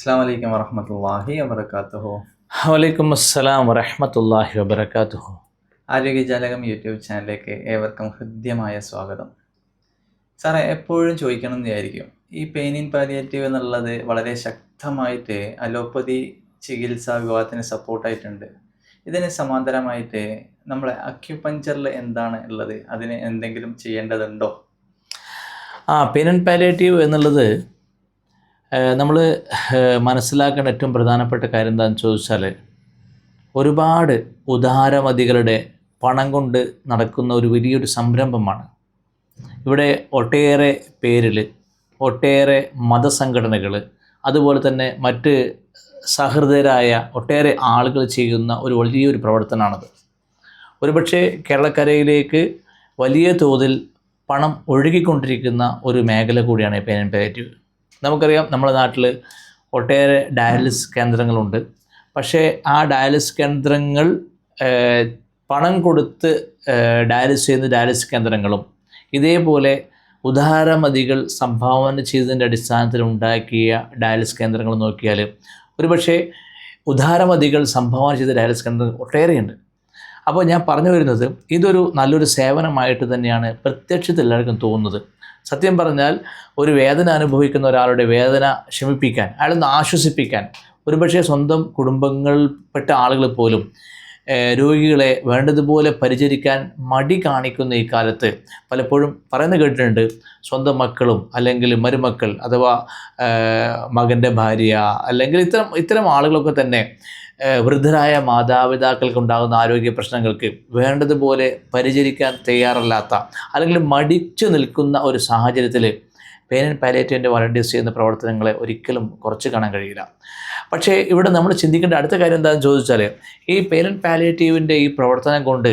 അസ്സാം വലൈക്കും വറഹമത്തല്ലാഹി വബർക്കാത്തുഹു വലൈക്കും അസ്സലാം വറഹമത്തല്ലാഹി വബർക്കാത്തുഹു ആരോഗ്യജാലകം യൂട്യൂബ് ചാനലിലേക്ക് ഏവർക്കും ഹൃദ്യമായ സ്വാഗതം. സാറേ എപ്പോഴും ചോദിക്കണം എന്ന് വിചാരിക്കും ഈ പെയിൻ ഇൻ പാലിയേറ്റീവ് എന്നുള്ളത് വളരെ ശക്തമായിട്ട് അലോപ്പതി ചികിത്സാ വിഭാഗത്തിന് സപ്പോർട്ടായിട്ടുണ്ട് ഇതിന് സമാന്തരമായിട്ട് നമ്മളെ അക്യുപഞ്ചറിൽ എന്താണ് ഉള്ളത്? അതിന് എന്തെങ്കിലും ചെയ്യേണ്ടതുണ്ടോ? ആ പെയിൻ ആൻഡ് പാലിയേറ്റീവ് എന്നുള്ളത് നമ്മൾ മനസ്സിലാക്കേണ്ട ഏറ്റവും പ്രധാനപ്പെട്ട കാര്യം എന്താണെന്ന് ചോദിച്ചാൽ ഒരുപാട് ഉദാരമതികളുടെ പണം കൊണ്ട് നടക്കുന്ന ഒരു വലിയൊരു സംരംഭമാണ്. ഇവിടെ ഒട്ടേറെ പേരിൽ ഒട്ടേറെ മതസംഘടനകൾ അതുപോലെ തന്നെ മറ്റ് സഹൃദയരായ ഒട്ടേറെ ആളുകൾ ചെയ്യുന്ന ഒരു വലിയൊരു പ്രവർത്തനമാണത് ഒരുപക്ഷെ കേരളക്കരയിലേക്ക് വലിയ തോതിൽ പണം ഒഴുകിക്കൊണ്ടിരിക്കുന്ന ഒരു മേഖല കൂടിയാണ് പേനൻ പാലിയേറ്റീവ് നമുക്കറിയാം നമ്മുടെ നാട്ടിൽ ഒട്ടേറെ ഡയാലിസിസ് കേന്ദ്രങ്ങളുണ്ട്. പക്ഷേ ആ ഡയാലിസിസ് കേന്ദ്രങ്ങൾ പണം കൊടുത്ത് ഡയാലിസ് ഡയാലിസിസ് ചെയ്യുന്ന ഡയാലിസിസ് കേന്ദ്രങ്ങളും ഇതേപോലെ ഉദാരമതികൾ സംഭാവന ചെയ്തതിന്റെ അടിസ്ഥാനത്തിൽ ഉണ്ടാക്കിയ ഡയാലിസിസ് കേന്ദ്രങ്ങൾ നോക്കിയാൽ ഒരുപക്ഷെ ഉദാരമതികൾ സംഭാവന ചെയ്ത ഡയാലിസിസ് കേന്ദ്രങ്ങൾ ഒട്ടേറെയുണ്ട്. അപ്പോൾ ഞാൻ പറഞ്ഞു വരുന്നത് ഇതൊരു നല്ലൊരു സേവനമായിട്ട് തന്നെയാണ് പ്രത്യക്ഷത്തിൽ എല്ലാവർക്കും തോന്നുന്നത്. സത്യം പറഞ്ഞാൽ ഒരു വേദന അനുഭവിക്കുന്ന ഒരാളുടെ വേദന ശമിപ്പിക്കാൻ അയാളൊന്ന് ആശ്വസിപ്പിക്കാൻ ഒരുപക്ഷെ സ്വന്തം കുടുംബങ്ങളിൽപ്പെട്ട ആളുകൾ പോലും രോഗികളെ വേണ്ടതുപോലെ പരിചരിക്കാൻ മടി കാണിക്കുന്ന ഈ കാലത്ത് പലപ്പോഴും പറയുന്ന കേട്ടിട്ടുണ്ട്. സ്വന്തം മക്കളും അല്ലെങ്കിൽ മരുമക്കൾ അഥവാ മകന്റെ ഭാര്യ അല്ലെങ്കിൽ ഇത്തരം ഇത്തരം ആളുകളൊക്കെ തന്നെ വൃദ്ധരായ മാതാപിതാക്കൾക്ക് ഉണ്ടാകുന്ന ആരോഗ്യ പ്രശ്നങ്ങൾക്ക് വേണ്ടതുപോലെ പരിചരിക്കാൻ തയ്യാറല്ലാത്ത അല്ലെങ്കിൽ മടിച്ചു നിൽക്കുന്ന ഒരു സാഹചര്യത്തിൽ പെയിൻ ആൻഡ് പാലിയേറ്റീവിന്റെ വളണ്ടിയേഴ്സ് ചെയ്യുന്ന പ്രവർത്തനങ്ങളെ ഒരിക്കലും കുറച്ച് കാണാൻ കഴിയില്ല. പക്ഷേ ഇവിടെ നമ്മൾ ചിന്തിക്കേണ്ട അടുത്ത കാര്യം എന്താണെന്ന് ചോദിച്ചാൽ ഈ ആൻഡ് പാലിയേറ്റീവിന്റെ ഈ പ്രവർത്തനം കൊണ്ട്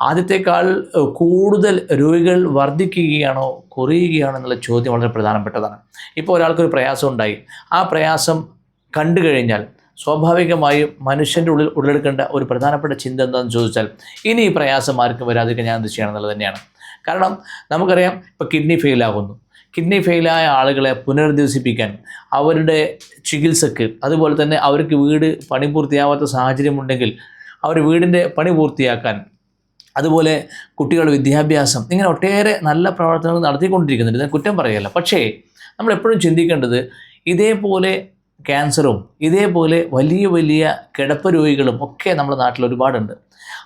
ആദ്യത്തേക്കാൾ കൂടുതൽ രോഗികൾ വർദ്ധിക്കുകയാണോ കുറയുകയാണോ എന്നുള്ള ചോദ്യം വളരെ പ്രധാനപ്പെട്ടതാണ്. ഇപ്പോൾ ഒരാൾക്കൊരു പ്രയാസം ഉണ്ടായി. ആ പ്രയാസം കണ്ടു കഴിഞ്ഞാൽ സ്വാഭാവികമായും മനുഷ്യന്റെ ഉള്ളിൽ ഉള്ളെടുക്കേണ്ട ഒരു പ്രധാനപ്പെട്ട ചിന്ത എന്താണെന്ന് ചോദിച്ചാൽ ഇനി ഈ പ്രയാസം ആർക്കും വരാതിരിക്കാൻ ഞാൻ എന്ത് ചെയ്യണം എന്നുള്ളത് തന്നെയാണ്. കാരണം നമുക്കറിയാം ഇപ്പോൾ കിഡ്നി ഫെയിലാകുന്നു കിഡ്നി ഫെയിലായ ആളുകളെ പുനരധിവസിപ്പിക്കാൻ അവരുടെ ചികിത്സക്ക് അതുപോലെ തന്നെ അവർക്ക് വീട് പണി പൂർത്തിയാവാത്ത സാഹചര്യമുണ്ടെങ്കിൽ അവർ വീടിന്റെ പണി പൂർത്തിയാക്കാൻ അതുപോലെ കുട്ടികളുടെ വിദ്യാഭ്യാസം ഇങ്ങനെ ഒട്ടേറെ നല്ല പ്രവർത്തനങ്ങൾ നടത്തിക്കൊണ്ടിരിക്കുന്നുണ്ട്. ഇതിനെ കുറ്റം പറയല്ല. പക്ഷേ നമ്മൾ എപ്പോഴും ചിന്തിക്കേണ്ടത് ഇതേപോലെ ക്യാൻസറും ഇതേപോലെ വലിയ വലിയ കിടപ്പ് രോഗികളും ഒക്കെ നമ്മുടെ നാട്ടിൽ ഒരുപാടുണ്ട്.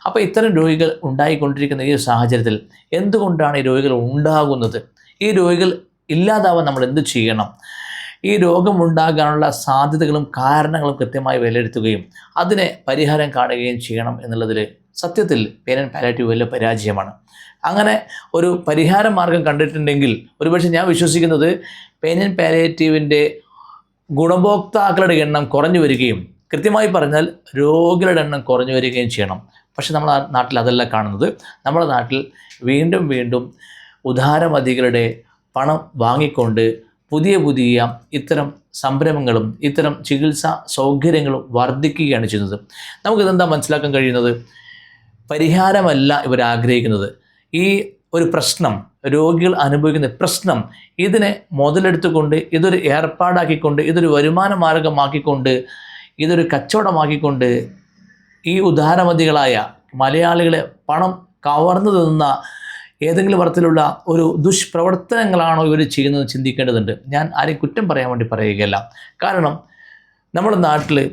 അപ്പോൾ ഇത്തരം രോഗികൾ ഉണ്ടായിക്കൊണ്ടിരിക്കുന്ന ഈ സാഹചര്യത്തിൽ എന്തുകൊണ്ടാണ് ഈ രോഗികൾ ഉണ്ടാകുന്നത്? ഈ രോഗികൾ ഇല്ലാതാവാൻ നമ്മൾ എന്ത് ചെയ്യണം? ഈ രോഗമുണ്ടാകാനുള്ള സാധ്യതകളും കാരണങ്ങളും കൃത്യമായി വിലയിരുത്തുകയും അതിനെ പരിഹാരം കാണുകയും ചെയ്യണം എന്നുള്ളതിൽ സത്യത്തിൽ ആൻഡ് പാലാറ്റീവ് വലിയ പരാജയമാണ്. അങ്ങനെ ഒരു പരിഹാര മാർഗം കണ്ടിട്ടുണ്ടെങ്കിൽ ഒരുപക്ഷെ ഞാൻ വിശ്വസിക്കുന്നത് പെയിൻ ആൻഡ് പാലിയേറ്റീവിന്റെ ഗുണഭോക്താക്കളുടെ എണ്ണം കുറഞ്ഞു വരികയും കൃത്യമായി പറഞ്ഞാൽ രോഗികളുടെ എണ്ണം കുറഞ്ഞു വരികയും ചെയ്യണം. പക്ഷെ നമ്മുടെ നാ- നാട്ടിൽ അതല്ല കാണുന്നത്. നമ്മുടെ നാട്ടിൽ വീണ്ടും വീണ്ടും ഉദാരമതികളുടെ പണം വാങ്ങിക്കൊണ്ട് പുതിയ പുതിയ ഇത്തരം സംരംഭങ്ങളും ഇത്തരം ചികിത്സാ സൗകര്യങ്ങളും വർദ്ധിക്കുകയാണ് ചെയ്യുന്നത്. നമുക്കിതെന്താ മനസ്സിലാക്കാൻ കഴിയുന്നത്? പരിഹാരമല്ല ഇവർ ആഗ്രഹിക്കുന്നത്. ഈ ഒരു പ്രശ്നം രോഗികൾ അനുഭവിക്കുന്ന പ്രശ്നം ഇതിനെ മുതലെടുത്തുകൊണ്ട് ഇതൊരു ഏർപ്പാടാക്കിക്കൊണ്ട് ഇതൊരു വരുമാന മാർഗമാക്കിക്കൊണ്ട് ഇതൊരു കച്ചവടമാക്കിക്കൊണ്ട് ഈ ഉദാരമതികളായ മലയാളികളെ പണം കവർന്നു തിന്നുന്ന ഏതെങ്കിലും തരത്തിലുള്ള ഒരു ദുഷ്പ്രവർത്തനങ്ങളാണോ ഇവർ ചെയ്യുന്നത് ചിന്തിക്കേണ്ടതുണ്ട്. ഞാൻ ആരെയും കുറ്റം പറയാൻ വേണ്ടി പറയുകയല്ല. കാരണം നമ്മുടെ നാട്ടിൽ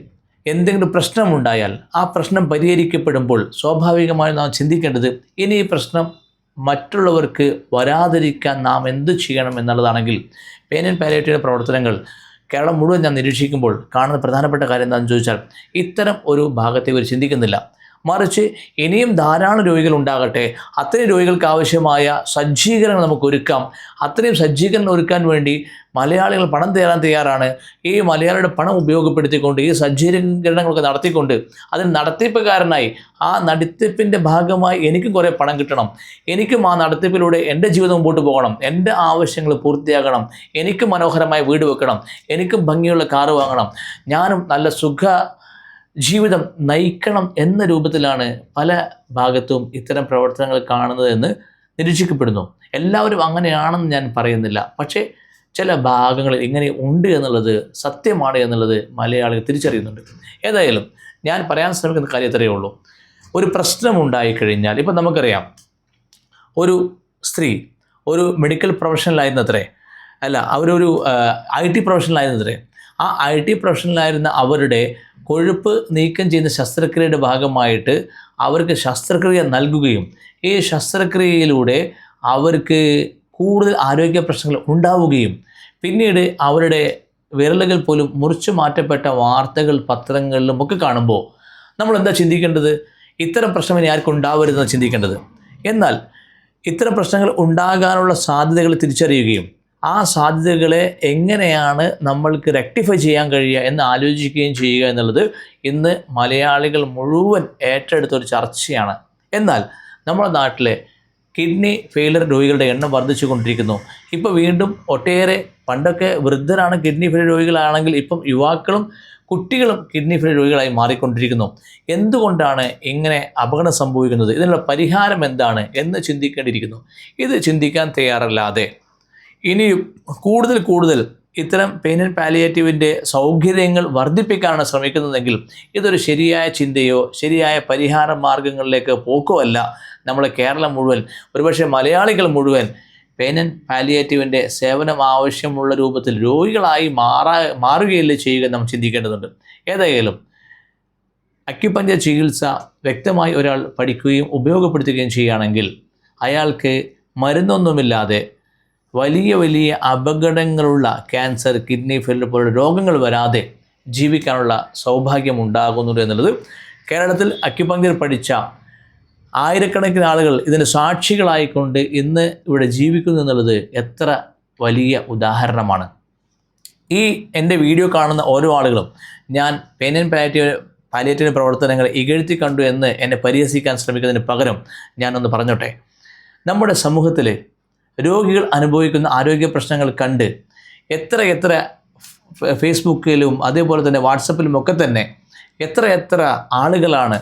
എന്തെങ്കിലും പ്രശ്നമുണ്ടായാൽ ആ പ്രശ്നം പരിഹരിക്കപ്പെടുമ്പോൾ സ്വാഭാവികമായും നാം ചിന്തിക്കേണ്ടത് ഇനി ഈ പ്രശ്നം മറ്റുള്ളവർക്ക് വരാതിരിക്കാൻ നാം എന്ത് ചെയ്യണം എന്നുള്ളതാണെങ്കിൽ പെയിൻ ആൻഡ് പ്രവർത്തനങ്ങൾ കേരളം മുഴുവൻ ഞാൻ നിരീക്ഷിക്കുമ്പോൾ കാണുന്ന പ്രധാനപ്പെട്ട കാര്യം എന്താണെന്ന് ചോദിച്ചാൽ ഇത്തരം ഒരു ഭാഗത്തെ ഇവർ ചിന്തിക്കുന്നില്ല. മറിച്ച് ഇനിയും ധാരാളം രോഗികൾ ഉണ്ടാകട്ടെ. അത്രയും രോഗികൾക്ക് ആവശ്യമായ സജ്ജീകരണങ്ങൾ നമുക്ക് ഒരുക്കാം. അത്രയും സജ്ജീകരണം ഒരുക്കാൻ വേണ്ടി മലയാളികൾ പണം തരാൻ തയ്യാറാണ്. ഈ മലയാളിയുടെ പണം ഉപയോഗപ്പെടുത്തിക്കൊണ്ട് ഈ സജ്ജീകരണങ്ങളൊക്കെ നടത്തിക്കൊണ്ട് അതിന് നടത്തിപ്പുകാരനായി ആ നടത്തിപ്പിന്റെ ഭാഗമായി എനിക്കും കുറേ പണം കിട്ടണം. എനിക്കും ആ നടത്തിപ്പിലൂടെ എന്റെ ജീവിതം മുമ്പോട്ട് പോകണം. എന്റെ ആവശ്യങ്ങൾ പൂർത്തിയാകണം. എനിക്കും മനോഹരമായ വീട് വെക്കണം. എനിക്കും ഭംഗിയുള്ള കാറ് വാങ്ങണം. ഞാനും നല്ല സുഖ ജീവിതം നയിക്കണം എന്ന രൂപത്തിലാണ് പല ഭാഗത്തും ഇത്തരം പ്രവർത്തനങ്ങൾ കാണുന്നത് എന്ന് നിരീക്ഷിക്കപ്പെടുന്നു. എല്ലാവരും അങ്ങനെയാണെന്ന് ഞാൻ പറയുന്നില്ല. പക്ഷേ ചില ഭാഗങ്ങളിൽ ഇങ്ങനെ ഉണ്ട് എന്നുള്ളത് സത്യമാണ് എന്നുള്ളത് മലയാളികൾ തിരിച്ചറിയുന്നുണ്ട്. ഏതായാലും ഞാൻ പറയാൻ ശ്രമിക്കുന്ന കാര്യം ഇത്രയേ ഉള്ളൂ. ഒരു പ്രശ്നം ഉണ്ടായിക്കഴിഞ്ഞാൽ ഇപ്പം നമുക്കറിയാം ഒരു സ്ത്രീ ഒരു മെഡിക്കൽ പ്രൊഫഷണലായിരുന്നത്രേ അല്ല അവരൊരു ഐ ടി പ്രൊഫഷണലായിരുന്നത്രേ ആ ഐ ടി പ്രൊഫഷണലായിരുന്ന അവരുടെ കൊഴുപ്പ് നീക്കം ചെയ്യുന്ന ശസ്ത്രക്രിയയുടെ ഭാഗമായിട്ട് അവർക്ക് ശസ്ത്രക്രിയ നൽകുകയും ഈ ശസ്ത്രക്രിയയിലൂടെ അവർക്ക് കൂടുതൽ ആരോഗ്യ പ്രശ്നങ്ങൾ ഉണ്ടാവുകയും പിന്നീട് അവരുടെ വിരലുകൾ പോലും മുറിച്ചു മാറ്റപ്പെട്ട വാർത്തകൾ പത്രങ്ങളിലും ഒക്കെ കാണുമ്പോൾ നമ്മൾ എന്താ ചിന്തിക്കേണ്ടത്? ഇത്തരം പ്രശ്നം ഇനി ആർക്കും ഉണ്ടാവരുതെന്ന് ചിന്തിക്കേണ്ടത്. എന്നാൽ ഇത്തരം പ്രശ്നങ്ങൾ ഉണ്ടാകാനുള്ള സാധ്യതകൾ തിരിച്ചറിയുകയും ആ സാധ്യതകളെ എങ്ങനെയാണ് നമ്മൾക്ക് റെക്ടിഫൈ ചെയ്യാൻ കഴിയുക എന്ന് ആലോചിക്കുകയും ചെയ്യുക എന്നുള്ളത് ഇന്ന് മലയാളികൾ മുഴുവൻ ഏറ്റെടുത്ത ഒരു ചർച്ചയാണ്. എന്നാൽ നമ്മുടെ നാട്ടിലെ കിഡ്നി ഫെയിലർ രോഗികളുടെ എണ്ണം വർദ്ധിച്ചു കൊണ്ടിരിക്കുന്നു. ഇപ്പോൾ വീണ്ടും ഒട്ടേറെ പണ്ടൊക്കെ വൃദ്ധരാണ് കിഡ്നി ഫെയിലർ രോഗികളാണെങ്കിൽ ഇപ്പം യുവാക്കളും കുട്ടികളും കിഡ്നി ഫെയിലർ രോഗികളായി മാറിക്കൊണ്ടിരിക്കുന്നു. എന്തുകൊണ്ടാണ് ഇങ്ങനെ അപകടം സംഭവിക്കുന്നത്? ഇതിനുള്ള പരിഹാരം എന്താണ് എന്ന് ചിന്തിക്കേണ്ടിയിരിക്കുന്നു. ഇത് ചിന്തിക്കാൻ തയ്യാറല്ലാതെ ഇനിയും കൂടുതൽ കൂടുതൽ ഇത്തരം പെയിൻ ആൻഡ് പാലിയേറ്റീവിന്റെ സൗകര്യങ്ങൾ വർദ്ധിപ്പിക്കാനാണ് ശ്രമിക്കുന്നതെങ്കിൽ ഇതൊരു ശരിയായ ചിന്തയോ ശരിയായ പരിഹാര മാർഗങ്ങളിലേക്ക് പോക്കോ അല്ല. നമ്മളെ കേരളം മുഴുവൻ ഒരുപക്ഷെ മലയാളികൾ മുഴുവൻ പെയിൻ ആൻഡ് പാലിയേറ്റീവിന്റെ സേവനം ആവശ്യമുള്ള രൂപത്തിൽ രോഗികളായി മാറാ മാറുകയല്ലേ ചെയ്യുക നാം ചിന്തിക്കേണ്ടതുണ്ട്. ഏതായാലും അക്യുപഞ്ചർ ചികിത്സ വ്യക്തമായി ഒരാൾ പഠിക്കുകയും ഉപയോഗപ്പെടുത്തുകയും ചെയ്യുകയാണെങ്കിൽ അയാൾക്ക് മരുന്നൊന്നുമില്ലാതെ വലിയ വലിയ അപകടങ്ങളുള്ള ക്യാൻസർ കിഡ്നി ഫെയിലർ പോലുള്ള രോഗങ്ങൾ വരാതെ ജീവിക്കാനുള്ള സൗഭാഗ്യം ഉണ്ടാകുന്നുണ്ട് എന്നുള്ളത് കേരളത്തിൽ അക്യുപഞ്ചർ പഠിച്ച ആയിരക്കണക്കിന് ആളുകൾ ഇതിന് സാക്ഷികളായിക്കൊണ്ട് ഇന്ന് ഇവിടെ ജീവിക്കുന്നു എന്നുള്ളത് എത്ര വലിയ ഉദാഹരണമാണ്. ഈ എന്റെ വീഡിയോ കാണുന്ന ഓരോ ആളുകളും ഞാൻ പെൻ ആൻഡ് പാലിയേറ്റീവ് പാലിയേറ്റീവ് പ്രവർത്തനങ്ങൾ ഇകഴ്ത്തി കണ്ടു എന്ന് എന്നെ പരിഹസിക്കാൻ ശ്രമിക്കുന്നതിന് പകരം ഞാനൊന്ന് പറഞ്ഞോട്ടെ. നമ്മുടെ സമൂഹത്തിൽ രോഗികൾ അനുഭവിക്കുന്ന ആരോഗ്യ പ്രശ്നങ്ങൾ കണ്ട് എത്ര എത്ര ഫേസ്ബുക്കിലും അതേപോലെ തന്നെ വാട്സപ്പിലും ഒക്കെ തന്നെ എത്ര എത്ര ആളുകളാണ്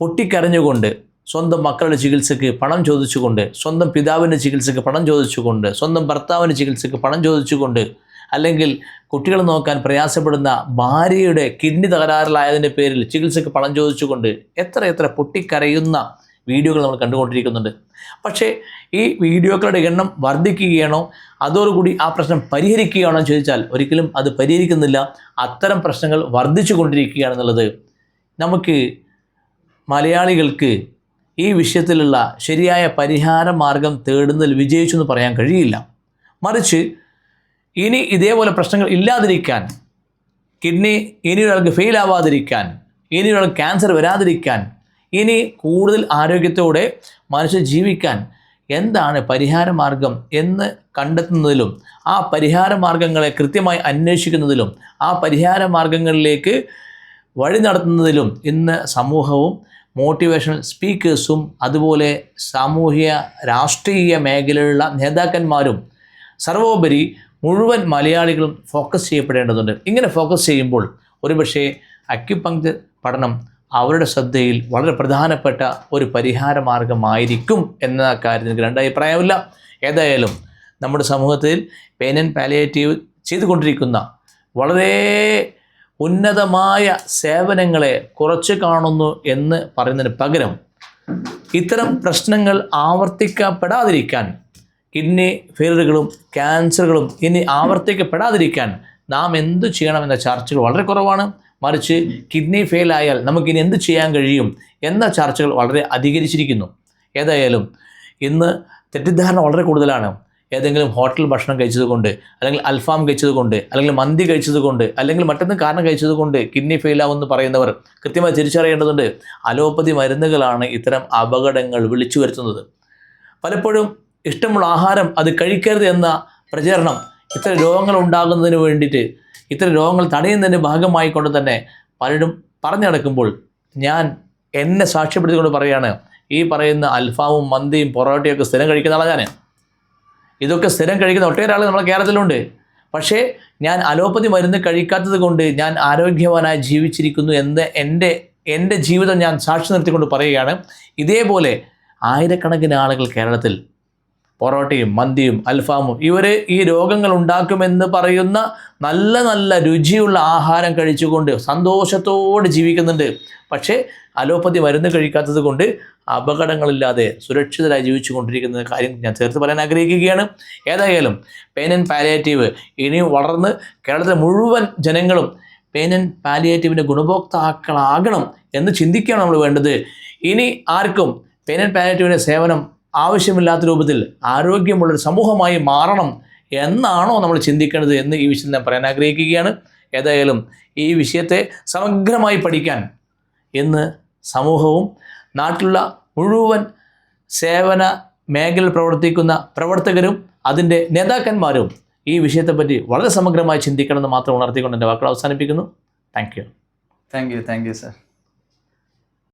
പൊട്ടിക്കരഞ്ഞുകൊണ്ട് സ്വന്തം മക്കളുടെ ചികിത്സയ്ക്ക് പണം ചോദിച്ചുകൊണ്ട് സ്വന്തം പിതാവിന്റെ ചികിത്സയ്ക്ക് പണം ചോദിച്ചുകൊണ്ട് സ്വന്തം ഭർത്താവിന്റെ ചികിത്സയ്ക്ക് പണം ചോദിച്ചുകൊണ്ട് അല്ലെങ്കിൽ കുട്ടികളെ നോക്കാൻ പ്രയാസപ്പെടുന്ന ഭാര്യയുടെ കിഡ്നി തകരാറിലായതിന്റെ പേരിൽ ചികിത്സയ്ക്ക് പണം ചോദിച്ചുകൊണ്ട് എത്ര എത്ര പൊട്ടിക്കരയുന്ന വീഡിയോകൾ നമ്മൾ കണ്ടുകൊണ്ടിരിക്കുന്നുണ്ട്. പക്ഷേ ഈ വീഡിയോകളുടെ എണ്ണം വർദ്ധിക്കുകയാണോ? അതോടുകൂടി ആ പ്രശ്നം പരിഹരിക്കുകയാണോ എന്ന് ചോദിച്ചാൽ ഒരിക്കലും അത് പരിഹരിക്കുന്നില്ല. അത്തരം പ്രശ്നങ്ങൾ വർദ്ധിച്ചു കൊണ്ടിരിക്കുകയാണെന്നുള്ളത് നമുക്ക് മലയാളികൾക്ക് ഈ വിഷയത്തിലുള്ള ശരിയായ പരിഹാര മാർഗം തേടുന്നതിൽ വിജയിച്ചു എന്ന് പറയാൻ കഴിയില്ല. മറിച്ച് ഇനി ഇതേപോലെ പ്രശ്നങ്ങൾ ഇല്ലാതിരിക്കാൻ കിഡ്നി ഇനി ഒരാൾക്ക് ഫെയിൽ ആവാതിരിക്കാൻ ഇനി ഒരാൾക്ക് ക്യാൻസർ വരാതിരിക്കാൻ ഇനി കൂടുതൽ ആരോഗ്യത്തോടെ മനുഷ്യൻ ജീവിക്കാൻ എന്താണ് പരിഹാര മാർഗം എന്ന് കണ്ടെത്തുന്നതിലും ആ പരിഹാര മാർഗങ്ങളെ കൃത്യമായി അന്വേഷിക്കുന്നതിലും ആ പരിഹാര മാർഗങ്ങളിലേക്ക് വഴി നടത്തുന്നതിലും ഇന്ന് സമൂഹവും മോട്ടിവേഷണൽ സ്പീക്കേഴ്സും അതുപോലെ സാമൂഹിക രാഷ്ട്രീയ മേഖലയിലുള്ള നേതാക്കന്മാരും സർവോപരി മുഴുവൻ മലയാളികളും ഫോക്കസ് ചെയ്യപ്പെടേണ്ടതുണ്ട്. ഇങ്ങനെ ഫോക്കസ് ചെയ്യുമ്പോൾ ഒരുപക്ഷേ അക്യുപങ്ക്ചർ പഠനം അവരുടെ ശ്രദ്ധയിൽ വളരെ പ്രധാനപ്പെട്ട ഒരു പരിഹാര മാർഗമായിരിക്കും എന്ന കാര്യത്തിൽ എനിക്ക് രണ്ടഭിപ്രായമില്ല ഏതായാലും നമ്മുടെ സമൂഹത്തിൽ പെയിൻ ആൻഡ് പാലിയേറ്റീവ് ചെയ്തുകൊണ്ടിരിക്കുന്ന വളരെ ഉന്നതമായ സേവനങ്ങളെ കുറച്ച് കാണുന്നു എന്ന് പറയുന്നതിന് പകരം ഇത്തരം പ്രശ്നങ്ങൾ ആവർത്തിക്കപ്പെടാതിരിക്കാൻ കിഡ്നി ഫെയിലുകളും ക്യാൻസറുകളും ഇനി ആവർത്തിക്കപ്പെടാതിരിക്കാൻ നാം എന്തു ചെയ്യണമെന്ന ചർച്ചകൾ വളരെ കുറവാണ്. മറിച്ച് കിഡ്നി ഫെയിൽ ആയാൽ നമുക്കിനി എന്ത് ചെയ്യാൻ കഴിയും എന്ന ചർച്ചകൾ വളരെ അധികരിച്ചിരിക്കുന്നു. ഏതായാലും ഇന്ന് തെറ്റിദ്ധാരണ വളരെ കൂടുതലാണ്. ഏതെങ്കിലും ഹോട്ടൽ ഭക്ഷണം കഴിച്ചതുകൊണ്ട് അല്ലെങ്കിൽ അൽഫാം കഴിച്ചതുകൊണ്ട് അല്ലെങ്കിൽ മന്തി കഴിച്ചതുകൊണ്ട് അല്ലെങ്കിൽ മറ്റൊന്നും കാരണം കഴിച്ചതുകൊണ്ട് കിഡ്നി ഫെയിലാവെന്ന് പറയുന്നവർ കൃത്യമായി തിരിച്ചറിയേണ്ടതുണ്ട്. അലോപ്പതി മരുന്നുകളാണ് ഇത്തരം അപകടങ്ങൾ വിളിച്ചു വരുത്തുന്നത്. പലപ്പോഴും ഇഷ്ടമുള്ള ആഹാരം അത് കഴിക്കരുത് എന്ന പ്രചരണം ഇത്തരം രോഗങ്ങൾ ഉണ്ടാകുന്നതിന് വേണ്ടിയിട്ട് ഇത്തരം രോഗങ്ങൾ തടയുന്നതിന്റെ ഭാഗമായി കൊണ്ട് തന്നെ പലരും പറഞ്ഞു നടക്കുമ്പോൾ ഞാൻ എന്നെ സാക്ഷ്യപ്പെടുത്തിക്കൊണ്ട് പറയുകയാണ് ഈ പറയുന്ന അൽഫാമും മന്തിയും പൊറോട്ടയൊക്കെ സ്ഥിരം കഴിക്കുന്ന ആളാണ് ഞാൻ ഇതൊക്കെ സ്ഥിരം കഴിക്കുന്ന ഒട്ടേറെ ആൾ നമ്മുടെ കേരളത്തിലുണ്ട്. പക്ഷേ ഞാൻ അലോപ്പതി മരുന്ന് കഴിക്കാത്തത് കൊണ്ട് ഞാൻ ആരോഗ്യവാനായി ജീവിച്ചിരിക്കുന്നു എന്ന് എന്റെ എന്റെ ജീവിതം ഞാൻ സാക്ഷി നിർത്തിക്കൊണ്ട് പറയുകയാണ്. ഇതേപോലെ ആയിരക്കണക്കിന് ആളുകൾ കേരളത്തിൽ പൊറോട്ടയും മന്തിയും അൽഫാമും ഇവർ ഈ രോഗങ്ങൾ ഉണ്ടാക്കുമെന്ന് പറയുന്ന നല്ല നല്ല രുചിയുള്ള ആഹാരം കഴിച്ചുകൊണ്ട് സന്തോഷത്തോടെ ജീവിക്കുന്നുണ്ട്. പക്ഷേ അലോപ്പതി മരുന്ന് കഴിക്കാത്തത് കൊണ്ട് അപകടങ്ങളില്ലാതെ സുരക്ഷിതരായി ജീവിച്ചു കൊണ്ടിരിക്കുന്ന കാര്യം ഞാൻ ചേർത്ത് പറയാൻ ആഗ്രഹിക്കുകയാണ്. ഏതായാലും പെയിൻ ആൻഡ് പാലിയേറ്റീവ് ഇനിയും വളർന്ന് കേരളത്തിലെ മുഴുവൻ ജനങ്ങളും പെയിൻ ആൻഡ് പാലിയേറ്റീവിന്റെ ഗുണഭോക്താക്കളാകണം എന്ന് ചിന്തിക്കുകയാണ് നമ്മൾ വേണ്ടത്. ഇനി ആർക്കും പെയിൻ ആൻഡ് പാലിയേറ്റീവിന്റെ സേവനം ആവശ്യമില്ലാത്ത രൂപത്തിൽ ആരോഗ്യമുള്ളൊരു സമൂഹമായി മാറണം എന്നാണോ നമ്മൾ ചിന്തിക്കേണ്ടത് എന്ന് ഈ വിഷയം ഞാൻ പറയാൻ ആഗ്രഹിക്കുകയാണ്. ഏതായാലും ഈ വിഷയത്തെ സമഗ്രമായി പഠിക്കാൻ ഇന്ന് സമൂഹവും നാട്ടിലുള്ള മുഴുവൻ സേവന മേഖലയിൽ പ്രവർത്തിക്കുന്ന പ്രവർത്തകരും അതിന്റെ നേതാക്കന്മാരും ഈ വിഷയത്തെപ്പറ്റി വളരെ സമഗ്രമായി ചിന്തിക്കണമെന്ന് മാത്രം ഉണർത്തിക്കൊണ്ട് എന്റെ വാക്കുകൾ അവസാനിപ്പിക്കുന്നു. Thank you. Thank you thank you sir.